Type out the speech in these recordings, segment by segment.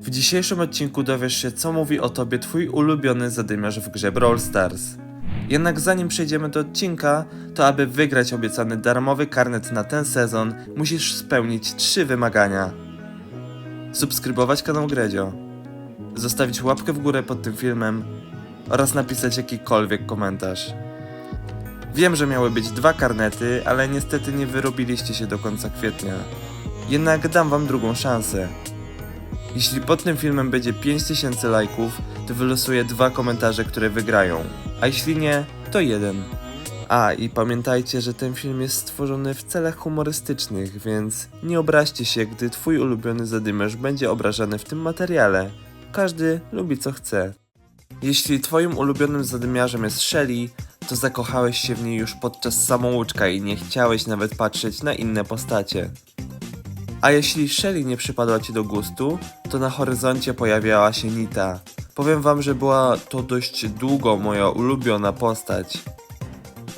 W dzisiejszym odcinku dowiesz się, co mówi o tobie twój ulubiony zadymiarz w grze Brawl Stars. Jednak zanim przejdziemy do odcinka, to aby wygrać obiecany darmowy karnet na ten sezon, musisz spełnić trzy wymagania. Subskrybować kanał Gredzio, zostawić łapkę w górę pod tym filmem oraz napisać jakikolwiek komentarz. Wiem, że miały być dwa karnety, ale niestety nie wyrobiliście się do końca kwietnia. Jednak dam wam drugą szansę. Jeśli pod tym filmem będzie 5000 lajków, to wylosuję dwa komentarze, które wygrają. A jeśli nie, to jeden. A i pamiętajcie, że ten film jest stworzony w celach humorystycznych, więc nie obraźcie się, gdy twój ulubiony zadymiarz będzie obrażany w tym materiale. Każdy lubi co chce. Jeśli twoim ulubionym zadymiarzem jest Shelly, to zakochałeś się w niej już podczas samouczka i nie chciałeś nawet patrzeć na inne postacie. A jeśli Shelly nie przypadła ci do gustu, to na horyzoncie pojawiała się Nita. Powiem wam, że była to dość długo moja ulubiona postać.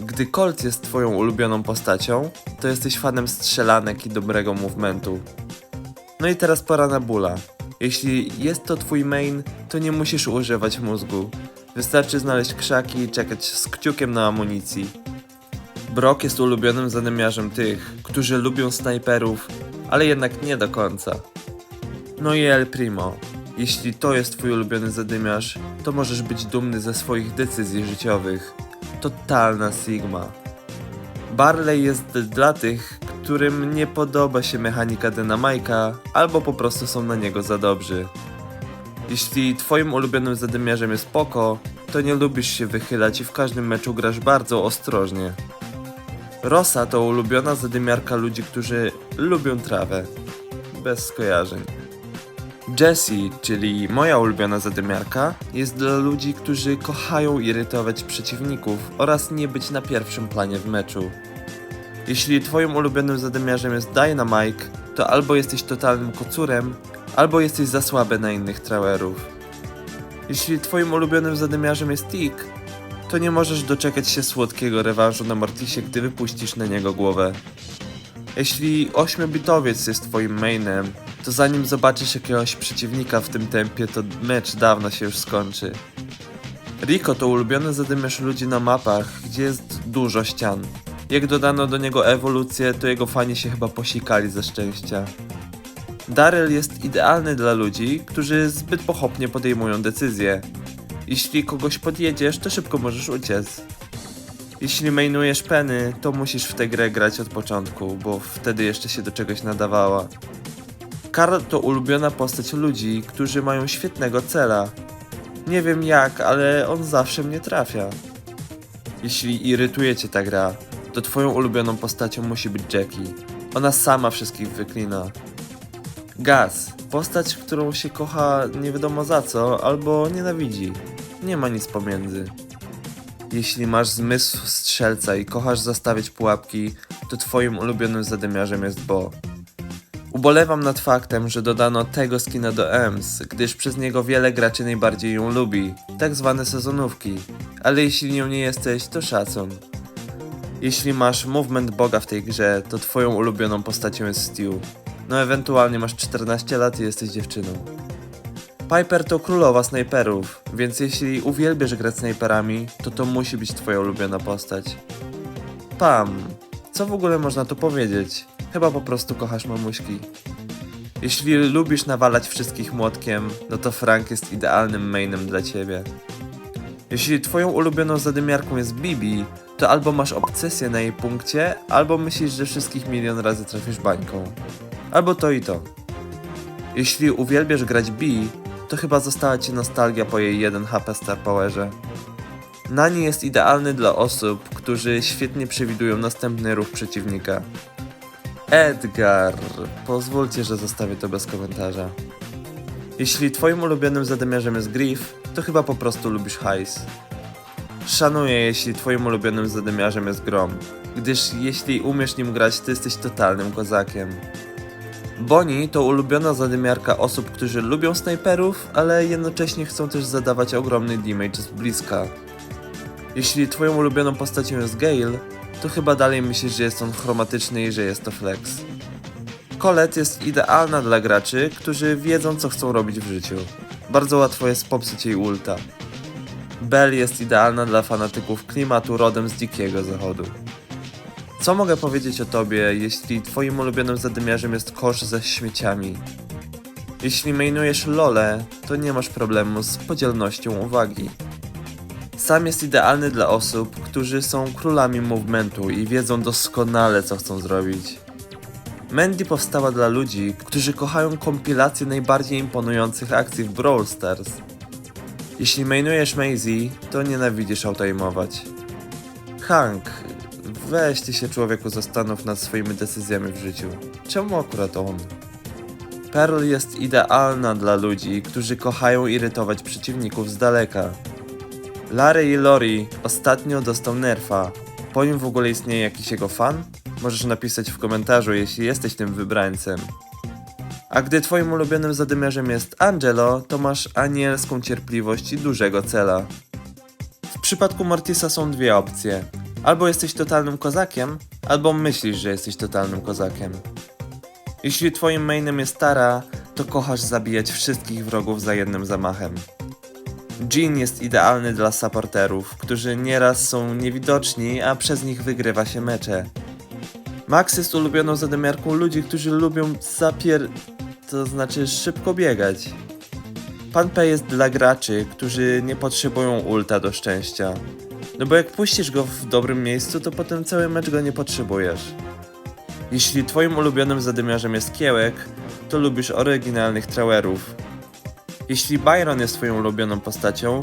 Gdy Colt jest twoją ulubioną postacią, to jesteś fanem strzelanek i dobrego movementu. No i teraz pora na Bula. Jeśli jest to twój main, to nie musisz używać mózgu. Wystarczy znaleźć krzaki i czekać z kciukiem na amunicji. Brock jest ulubionym zadymiarzem tych, którzy lubią snajperów, ale jednak nie do końca. No i El Primo. Jeśli to jest twój ulubiony zadymiarz, to możesz być dumny ze swoich decyzji życiowych. Totalna Sigma. Barley jest dla tych, którym nie podoba się mechanika Dynamajka, albo po prostu są na niego za dobrzy. Jeśli twoim ulubionym zadymiarzem jest Poko, to nie lubisz się wychylać i w każdym meczu grasz bardzo ostrożnie. Rosa to ulubiona zadymiarka ludzi, którzy lubią trawę. Bez skojarzeń. Jessie, czyli moja ulubiona zadymiarka, jest dla ludzi, którzy kochają irytować przeciwników oraz nie być na pierwszym planie w meczu. Jeśli twoim ulubionym zadymiarzem jest Dynamite, to albo jesteś totalnym kocurem, albo jesteś za słaby na innych trawerów. Jeśli twoim ulubionym zadymiarzem jest Tick, to nie możesz doczekać się słodkiego rewanżu na Mortisie, gdy wypuścisz na niego głowę. Jeśli 8-bitowiec jest twoim mainem, to zanim zobaczysz jakiegoś przeciwnika w tym tempie, to mecz dawno się już skończy. Rico to ulubiony zadymiarz ludzi na mapach, gdzie jest dużo ścian. Jak dodano do niego ewolucję, to jego fani się chyba posikali ze szczęścia. Daryl jest idealny dla ludzi, którzy zbyt pochopnie podejmują decyzje. Jeśli kogoś podjedziesz, to szybko możesz uciec. Jeśli mainujesz Penny, to musisz w tę grę grać od początku, bo wtedy jeszcze się do czegoś nadawała. Karl to ulubiona postać ludzi, którzy mają świetnego cela. Nie wiem jak, ale on zawsze mnie trafia. Jeśli irytuje cię ta gra, to twoją ulubioną postacią musi być Jackie. Ona sama wszystkich wyklina. Gaz. Postać, którą się kocha nie wiadomo za co, albo nienawidzi. Nie ma nic pomiędzy. Jeśli masz zmysł strzelca i kochasz zastawiać pułapki, to twoim ulubionym zadymiarzem jest Bo. Ubolewam nad faktem, że dodano tego skina do EMS, gdyż przez niego wiele graczy najbardziej ją lubi, tak zwane sezonówki. Ale jeśli nią nie jesteś, to szacun. Jeśli masz movement boga w tej grze, to twoją ulubioną postacią jest Stew. No ewentualnie masz 14 lat i jesteś dziewczyną. Piper to królowa snajperów, więc jeśli uwielbiasz grać snajperami, to to musi być twoja ulubiona postać. Pam, co w ogóle można tu powiedzieć? Chyba po prostu kochasz mamuśki. Jeśli lubisz nawalać wszystkich młotkiem, no to Frank jest idealnym mainem dla ciebie. Jeśli twoją ulubioną zadymiarką jest Bibi, to albo masz obsesję na jej punkcie, albo myślisz, że wszystkich milion razy trafisz bańką. Albo to i to. Jeśli uwielbiasz grać B, to chyba została ci nostalgia po jej 1 HP Star Powerze. Nani jest idealny dla osób, którzy świetnie przewidują następny ruch przeciwnika. Edgar. Pozwólcie, że zostawię to bez komentarza. Jeśli twoim ulubionym zadymiarzem jest Griff, to chyba po prostu lubisz hajs. Szanuję, jeśli twoim ulubionym zadymiarzem jest Grom, gdyż jeśli umiesz nim grać, to jesteś totalnym kozakiem. Bonnie to ulubiona zadymiarka osób, którzy lubią snajperów, ale jednocześnie chcą też zadawać ogromny damage z bliska. Jeśli twoją ulubioną postacią jest Gale, to chyba dalej myślisz, że jest on chromatyczny i że jest to flex. Colette jest idealna dla graczy, którzy wiedzą co chcą robić w życiu. Bardzo łatwo jest popsuć jej ulta. Belle jest idealna dla fanatyków klimatu rodem z dzikiego zachodu. Co mogę powiedzieć o tobie, jeśli twoim ulubionym zadymiarzem jest kosz ze śmieciami? Jeśli mainujesz lole, to nie masz problemu z podzielnością uwagi. Sam jest idealny dla osób, którzy są królami movementu i wiedzą doskonale co chcą zrobić. Mandy powstała dla ludzi, którzy kochają kompilację najbardziej imponujących akcji w Brawl Stars. Jeśli mainujesz Maisie, to nienawidzisz autoimować. Hank, weź ty się człowieku zastanów nad swoimi decyzjami w życiu. Czemu akurat on? Pearl jest idealna dla ludzi, którzy kochają irytować przeciwników z daleka. Larry i Lori ostatnio dostał nerfa. Po nim w ogóle istnieje jakiś jego fan? Możesz napisać w komentarzu, jeśli jesteś tym wybrańcem. A gdy twoim ulubionym zadymiarzem jest Angelo, to masz anielską cierpliwość i dużego cela. W przypadku Mortisa są dwie opcje. Albo jesteś totalnym kozakiem, albo myślisz, że jesteś totalnym kozakiem. Jeśli twoim mainem jest Tara, to kochasz zabijać wszystkich wrogów za jednym zamachem. Jean jest idealny dla supporterów, którzy nieraz są niewidoczni, a przez nich wygrywa się mecze. Max jest ulubioną zadymiarką ludzi, którzy lubią zapier... to znaczy szybko biegać. Pan P jest dla graczy, którzy nie potrzebują ulta do szczęścia. No bo jak puścisz go w dobrym miejscu, to potem cały mecz go nie potrzebujesz. Jeśli twoim ulubionym zadymiarzem jest Kiełek, to lubisz oryginalnych trauerów. Jeśli Byron jest twoją ulubioną postacią,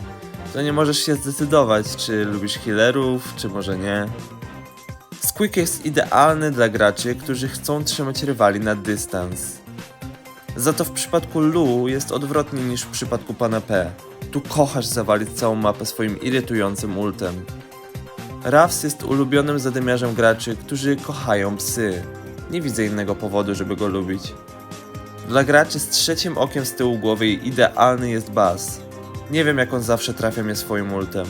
to nie możesz się zdecydować, czy lubisz healerów, czy może nie. Squeak jest idealny dla graczy, którzy chcą trzymać rywali na dystans. Za to w przypadku Lu jest odwrotnie niż w przypadku pana P. Tu kochasz zawalić całą mapę swoim irytującym ultem. Ravs jest ulubionym zadymiarzem graczy, którzy kochają psy. Nie widzę innego powodu, żeby go lubić. Dla graczy z trzecim okiem z tyłu głowy idealny jest Buzz. Nie wiem jak on zawsze trafia mnie swoim ultem.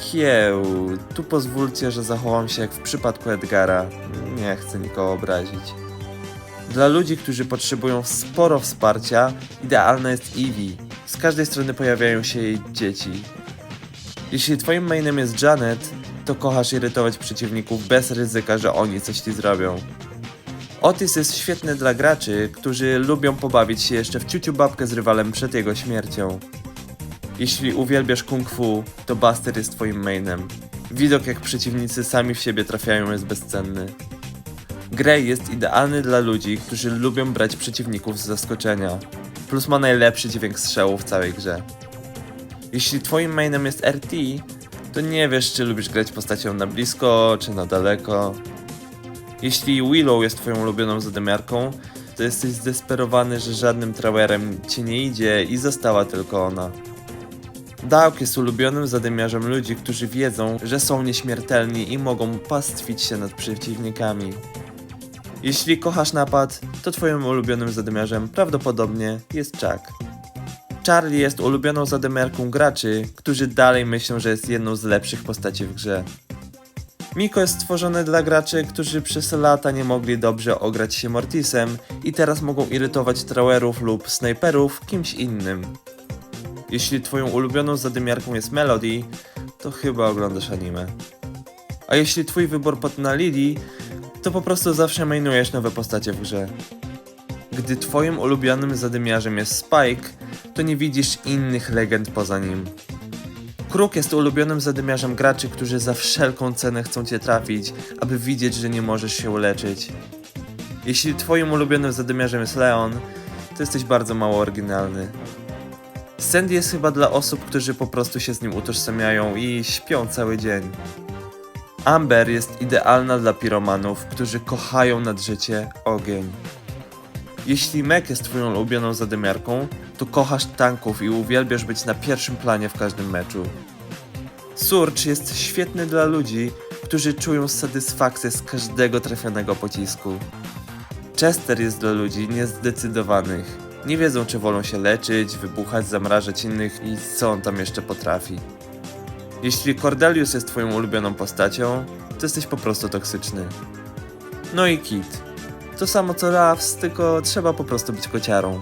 Kieł, tu pozwólcie, że zachowam się jak w przypadku Edgara. Nie chcę nikogo obrazić. Dla ludzi, którzy potrzebują sporo wsparcia, idealna jest Eevee. Każdej strony pojawiają się jej dzieci. Jeśli twoim mainem jest Janet, to kochasz irytować przeciwników bez ryzyka, że oni coś ci zrobią. Otis jest świetny dla graczy, którzy lubią pobawić się jeszcze w ciuciu babkę z rywalem przed jego śmiercią. Jeśli uwielbiasz kung fu, to Buster jest twoim mainem. Widok jak przeciwnicy sami w siebie trafiają jest bezcenny. Grey jest idealny dla ludzi, którzy lubią brać przeciwników z zaskoczenia. Plus ma najlepszy dźwięk strzału w całej grze. Jeśli twoim mainem jest RT, to nie wiesz czy lubisz grać postacią na blisko czy na daleko. Jeśli Willow jest twoją ulubioną zadymiarką, to jesteś zdesperowany, że żadnym trawerem ci nie idzie i została tylko ona. Dawk jest ulubionym zadymiarzem ludzi, którzy wiedzą, że są nieśmiertelni i mogą pastwić się nad przeciwnikami. Jeśli kochasz napad, to twoim ulubionym zadymiarzem prawdopodobnie jest Chuck. Charlie jest ulubioną zadymiarką graczy, którzy dalej myślą, że jest jedną z lepszych postaci w grze. Miko jest stworzony dla graczy, którzy przez lata nie mogli dobrze ograć się Mortisem i teraz mogą irytować trauerów lub snajperów kimś innym. Jeśli twoją ulubioną zadymiarką jest Melody, to chyba oglądasz anime. A jeśli twój wybór padł na Lily, to po prostu zawsze mainujesz nowe postacie w grze. Gdy twoim ulubionym zadymiarzem jest Spike, to nie widzisz innych legend poza nim. Kruk jest ulubionym zadymiarzem graczy, którzy za wszelką cenę chcą cię trafić, aby widzieć, że nie możesz się uleczyć. Jeśli twoim ulubionym zadymiarzem jest Leon, to jesteś bardzo mało oryginalny. Sandy jest chyba dla osób, którzy po prostu się z nim utożsamiają i śpią cały dzień. Amber jest idealna dla piromanów, którzy kochają nad życie ogień. Jeśli Meg jest twoją ulubioną zadymiarką, to kochasz tanków i uwielbiasz być na pierwszym planie w każdym meczu. Surge jest świetny dla ludzi, którzy czują satysfakcję z każdego trafionego pocisku. Chester jest dla ludzi niezdecydowanych. Nie wiedzą, czy wolą się leczyć, wybuchać, zamrażać innych i co on tam jeszcze potrafi. Jeśli Cordelius jest twoją ulubioną postacią, to jesteś po prostu toksyczny. No i Kit. To samo co Rafs, tylko trzeba po prostu być kociarą.